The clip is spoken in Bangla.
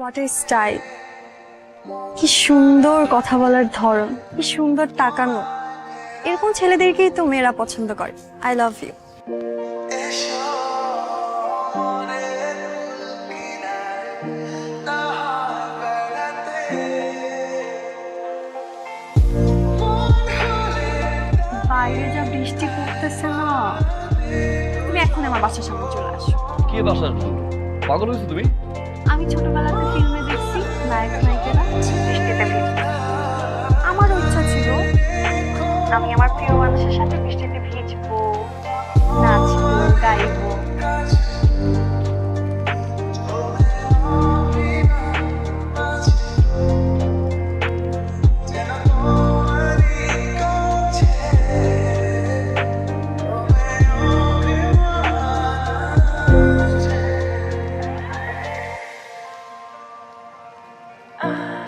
হোয়াট স্টাইল কি সুন্দর কথা বলার ধরন, কি সুন্দর তাকানো। এরকম ছেলেদেরকেই তো মেয়েরা পছন্দ করে। আই লাভ ইউ বাইরে যা বৃষ্টি পড়তেছে না। তুমি এখন আমার বাসার সামনে চলে আসো। কে বাসা পাগল হয়েছো তুমি? আমি ছোটবেলাতে ফিল্মে দেখছি নায়ক নায়িকারা বৃষ্টিতে ভিজে। আমারও ইচ্ছা ছিল, আমি আমার প্রিয় মানুষের সাথে বৃষ্টিতে ভিজবো, নাচবো, গাইবো। Uh.